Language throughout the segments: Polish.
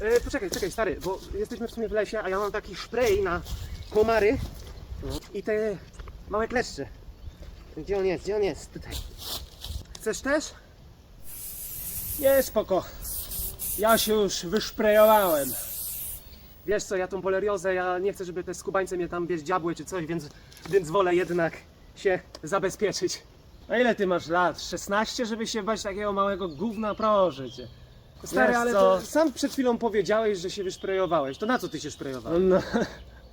E, poczekaj, czekaj, stary, bo jesteśmy w sumie w lesie, a ja mam taki spray na komary i te małe kleszcze. Gdzie on jest? Gdzie on jest? Tutaj. Chcesz też? Nie, spoko. Ja się już wyszprejowałem. Wiesz co, ja tą poleriozę, ja nie chcę, żeby te skubańce mnie tam, wiesz, dziabły czy coś, więc, więc wolę jednak się zabezpieczyć. A ile ty masz lat? 16, żeby się bać takiego małego gówna? Proszę cię. Stary, Wiesz ale co? to sam przed chwilą powiedziałeś, że się wyszprejowałeś. To na co ty się szprejowałeś? No,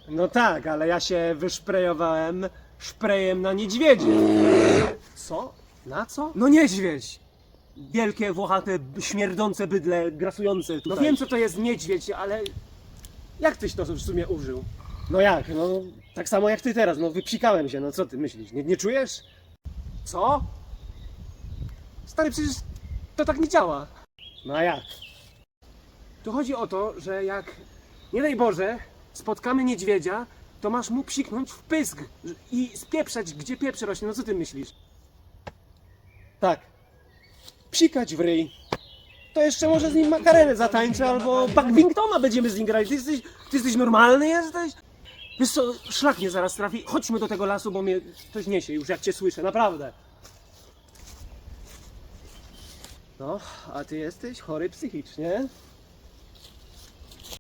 no tak, ale ja się wyszprejowałem szprejem na niedźwiedzie. Co? Na co? No niedźwiedź! Wielkie, włochate, śmierdzące bydle grasujące No tutaj. wiem, co to jest niedźwiedź, ale jak tyś to w sumie użył? No jak, no tak samo jak ty teraz, no wypsikałem się, no co ty myślisz, nie, nie czujesz? Co? Stary, przecież to tak nie działa. No a jak? Tu chodzi o to, że jak, nie daj Boże, spotkamy niedźwiedzia, to masz mu psiknąć w pysk i spieprzać, gdzie pieprz rośnie. No co ty myślisz? Tak. Psikać w ryj. To jeszcze może z nim makarenę zatańczę, albo Buckbingtona będziemy z nim grać. Ty jesteś, ty jesteś normalny jesteś? Wiesz co, szlak mnie zaraz trafi. Chodźmy do tego lasu, bo mnie coś niesie już, jak cię słyszę, naprawdę. No, a ty jesteś chory psychicznie.